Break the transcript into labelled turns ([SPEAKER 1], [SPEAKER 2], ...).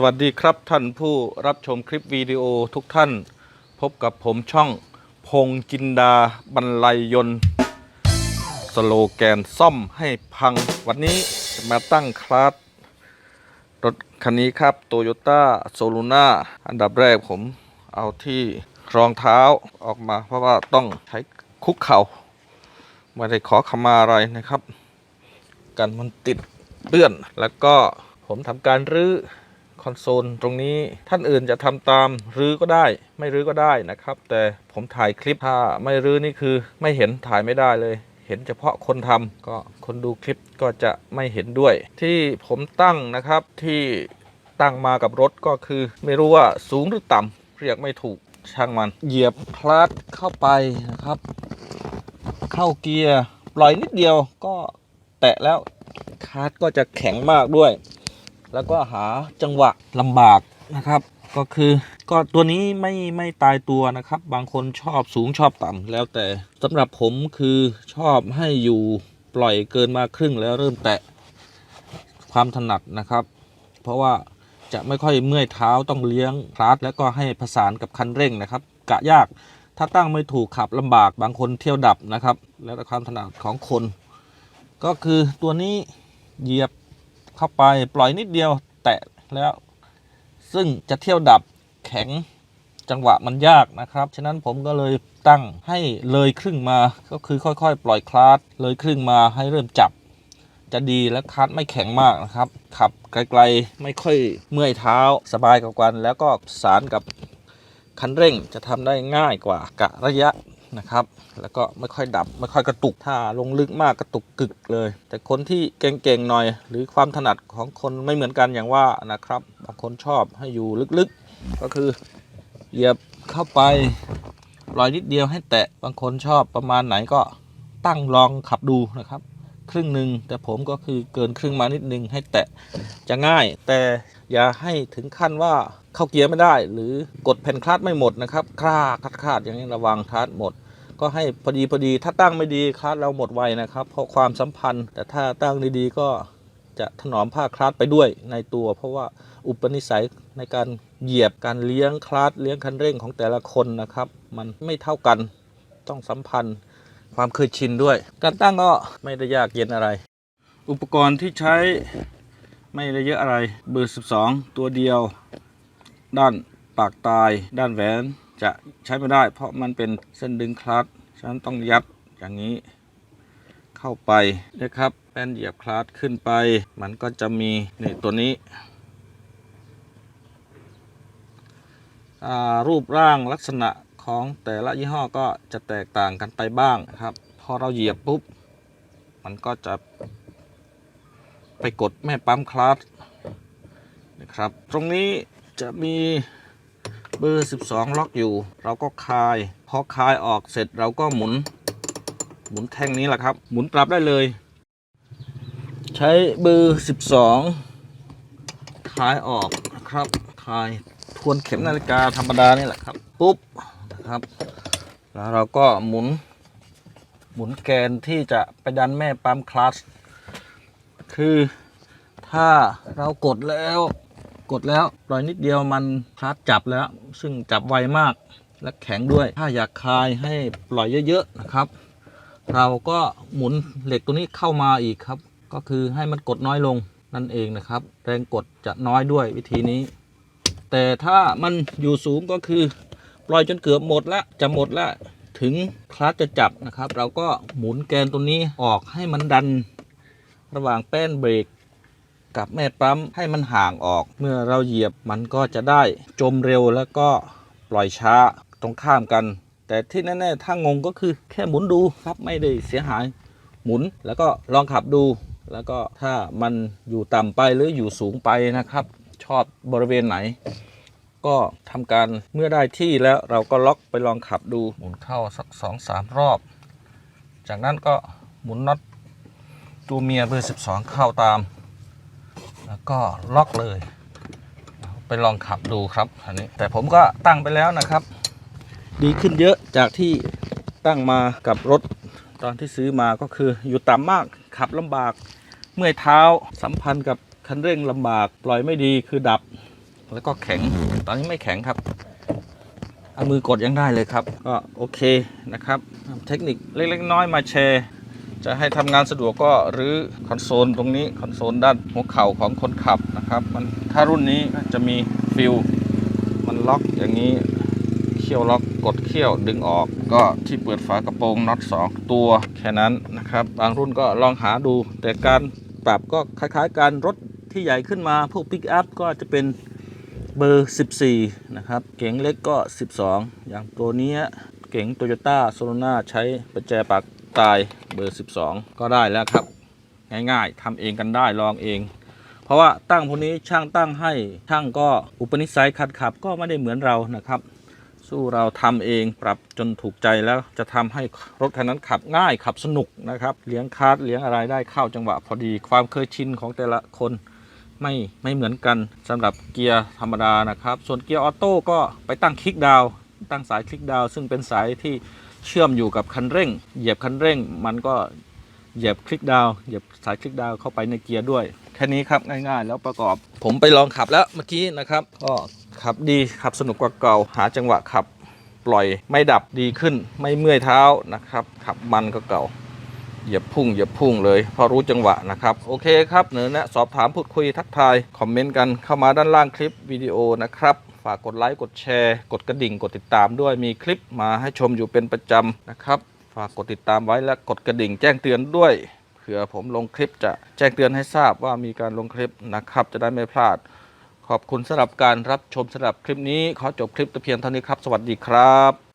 [SPEAKER 1] สวัสดีครับท่านผู้รับชมคลิปวิดีโอทุกท่าน พบกับผมช่องพงจินดาบรรลัยยนต์สโลแกนซ่อมให้พัง วันนี้จะมาตั้งคลาสรถคันนี้ครับ Toyota s o l u n a อันดับแรกผมเอาที่รองเท้าออกมา เพราะว่าต้องใช้คุกเข่าไม่ได้ขอขมาอะไรนะครับ กันมันติดเปื้อนแล้วก็ผมทำการรื้อ คอนโซลตรงนี้ท่านอื่นจะทำตามรื้อก็ได้ ไม่รื้อก็ได้นะครับ แต่ผมถ่ายคลิปถ้าไม่รื้อนี่คือไม่เห็นถ่ายไม่ได้เลย เห็นเฉพาะคนทำก็คนดูคลิปก็จะไม่เห็นด้วย ที่ผมตั้งนะครับที่ตั้งมากับรถก็คือ ไม่รู้ว่าสูงหรือต่ำเรียกไม่ถูกช่างมันเหยียบคลัตช์เข้าไปนะครับ เข้าเกียร์ปล่อยนิดเดียวก็แตะแล้วคาร์ดก็จะแข็งมากด้วย แล้วก็หาจังหวะลำบากนะครับ ก็คือก็ตัวนี้ไม่ไม่ตายตัวนะครับ บางคนชอบสูงชอบต่ำแล้วแต่สำหรับผมคือชอบให้อยู่ปล่อยเกินมาครึ่งแล้วเริ่มแตะความถนัดนะครับ เพราะว่าจะไม่ค่อยเมื่อยเท้าต้องเลี้ยงคลาสแล้วก็ให้ผสานกับคันเร่งนะครับ กะยากถ้าตั้งไม่ถูกขับลำบากบางคนเที่ยวดับนะครับ แล้วแต่ความถนัดของคน ก็คือตัวนี้เหยียบ เข้าไปปล่อยนิดเดียวแตะแล้ว ซึ่งจะเที่ยวดับแข็งจังหวะมันยากนะครับ ฉะนั้นผมก็เลยตั้งให้เลยครึ่งมาก็คือค่อยๆ ปล่อยคลาสเลยครึ่งมาให้เริ่มจับ จะดีและคลัดไม่แข็งมากนะครับขับไกลๆไม่ค่อยเมื่อยเท้าสบายกว่ากัน แล้วก็สารกับคันเร่งจะทำได้ง่ายกว่ากะระยะ นะครับ แล้วก็ไม่ค่อยดับไม่ค่อยกระตุกถ้าลงลึกมากกระตุกกึกเลย แต่คนที่เก่งๆหน่อย หรือความถนัดของคนไม่เหมือนกันอย่างว่านะครับบางคนชอบให้อยู่ลึกๆ ก็คือเหยียบเข้าไปลอยนิดเดียวให้แตะบางคนชอบประมาณไหนก็ตั้งลองขับดูนะครับ ครึ่งหนึ่งแต่ผมก็คือเกินครึ่งมานิดนึงให้แตะจะง่าย แต่อย่าให้ถึงขั้นว่าเข้าเกียร์ไม่ได้ หรือกดแผ่นคลัตช์ไม่หมดนะครับคลาดคลาดคลาดอย่างนี้ระวังคลัตช์หมด ก็ให้พอดีพอดีถ้าตั้งไม่ดีคลัตช์เราหมดไวนะครับ เพราะความสัมพันธ์ แต่ถ้าตั้งดีๆก็จะถนอมผ้าคลัตช์ไปด้วยในตัว เพราะว่าอุปนิสัยในการเหยียบการเลี้ยงคลัตช์เลี้ยงคันเร่งของแต่ละคนนะครับ มันไม่เท่ากันต้องสัมพันธ์ ความเคยชินด้วย การตั้งก็ไม่ได้ยากเย็นอะไร อุปกรณ์ที่ใช้ไม่ได้เยอะอะไร เบอร์ 12 ตัวเดียว ด้านปากตาย ด้านแหวนจะใช้ไม่ได้ เพราะมันเป็นเส้นดึงคลัตฉะนั้นต้องยัดอย่างนี้เข้าไปนะครับแป้นเหยียบคลัตขึ้นไป มันก็จะมีนี่ตัวนี้รูปร่างลักษณะ ของแต่ละยี่ห้อก็จะแตกต่างกันไปบ้างครับ พอเราเหยียบปุ๊บ มันก็จะไปกดแม่ปั๊มคลัตช์นะครับ ตรงนี้จะมีเบอร์ 12 ล็อกอยู่ เราก็คลาย พอคลายออกเสร็จเราก็หมุน หมุนแท่งนี้แหละครับ หมุนปรับได้เลย ใช้เบอร์ 12คลายออกนะครับคลายทวนเข็มนาฬิกาธรรมดานี่แหละครับ ปุ๊บ นะครับ แล้วเราก็หมุนหมุนแกนที่จะไปดันแม่ปั๊มคลัตช์คือถ้าเรากดแล้วกดแล้วปล่อยนิดเดียวมันคลัตช์จับแล้ว ซึ่งจับไวมากและแข็งด้วย ถ้าอยากคลายให้ปล่อยเยอะๆนะครับ เราก็หมุนเหล็กตัวนี้เข้ามาอีกครับ ก็คือให้มันกดน้อยลงนั่นเองนะครับ แรงกดจะน้อยด้วยวิธีนี้ แต่ถ้ามันอยู่สูงก็คือ ปล่อยจนเกือบหมดแล้วจะหมดแล้วถึงคลัตช์จะจับนะครับ เราก็หมุนแกนตัวนี้ออกให้มันดัน ระหว่างแป้นเบรกกับแม่ปั๊มให้มันห่างออก เมื่อเราเหยียบมันก็จะได้จมเร็วแล้วก็ปล่อยช้าตรงข้ามกัน แต่ที่แน่ๆถ้างงก็คือแค่หมุนดูครับไม่ได้เสียหายหมุนแล้วก็ลองขับดู แล้วก็ถ้ามันอยู่ต่ำไปหรืออยู่สูงไปนะครับ ชอบบริเวณไหน ก็ทำการเมื่อได้ที่แล้วเราก็ล็อกไปลองขับดูหมุนเข้าสักสองสามรอบ จากนั้นก็หมุนน็อตตัวเมียเบอร์ 12 เข้าตาม แล้วก็ล็อกเลย ไปลองขับดูครับอันนี้แต่ผมก็ตั้งไปแล้วนะครับ ดีขึ้นเยอะจากที่ตั้งมากับรถตอนที่ซื้อมาก็คืออยู่ต่ำมากขับลำบาก เมื่อยเท้าสัมพันธ์กับคันเร่งลำบากปล่อยไม่ดีคือดับแล้วก็แข็ง ตอนนี้ไม่แข็งครับเอามือกดยังได้เลยครับ ก็โอเคนะครับเทคนิคเล็กๆน้อยมาแชร์ จะให้ทำงานสะดวกก็หรือคอนโซลตรงนี้คอนโซลด้านหัวเข่าของคนขับนะครับ มันถ้ารุ่นนี้ก็จะมีฟิลมันล็อกอย่างนี้เขี้ยวล็อกกดเขี้ยวดึงออก ก็ที่เปิดฝากระโปรงน็อต2ตัวแค่นั้นนะครับ บางรุ่นก็ลองหาดู แต่การปรับก็คล้ายๆ การรถที่ใหญ่ขึ้นมาพวกปิกอัพก็จะเป็น เบอร์ 14 นะครับ เก๋งเล็กก็ 12 อย่างตัวนี้เก๋งโตโยต้าโซโลนาใช้ประแจปากตายเบอร์ 12 ก็ได้แล้วครับ ง่ายๆทำเองกันได้ลองเอง เพราะว่าตั้งพวกนี้ช่างตั้งให้ช่างก็อุปนิสัยขัดขับก็ไม่ได้เหมือนเรานะครับสู้เราทำเองปรับจนถูกใจแล้วจะทำให้รถคันนั้นขับง่ายขับสนุกนะครับ เลี้ยงคาร์ดเลี้ยงอะไรได้เข้าจังหวะพอดีความเคยชินของแต่ละคน ไม่ไม่เหมือนกันสำหรับเกียร์ธรรมดานะครับ ส่วนเกียร์ออโต้ก็ไปตั้งคลิกดาวตั้งสายคลิกดาวซึ่งเป็นสายที่เชื่อมอยู่กับคันเร่ง เหยียบคันเร่ง มันก็เหยียบคลิกดาวเหยียบสายคลิกดาวเข้าไปในเกียร์ด้วยแค่นี้ครับง่ายๆ แล้วประกอบ ผมไปลองขับแล้วเมื่อกี้นะครับก็ขับดีขับสนุกกว่าเก่า หาจังหวะขับปล่อยไม่ดับดีขึ้นไม่เมื่อยเท้านะครับขับมันก็เก่า เหยียบพุ่งเหยียบพุ่งเลยเพราะรู้จังหวะนะครับ โอเคครับเนื้อแนะสอบถามพูดคุยทักทาย คอมเมนต์กันเข้ามาด้านล่างคลิปวิดีโอนะครับ ฝากกดไลค์กดแชร์ กดกระดิ่งกดติดตามด้วยมีคลิปมาให้ชมอยู่เป็นประจำนะครับ ฝากกดติดตามไว้และกดกระดิ่งแจ้งเตือนด้วยเผื่อผมลงคลิปจะแจ้งเตือนให้ทราบว่ามีการลงคลิปนะครับ จะได้ไม่พลาด ขอบคุณสำหรับการรับชมสำหรับคลิปนี้ขอจบคลิปแต่เพียงเท่านี้ครับ สวัสดีครับ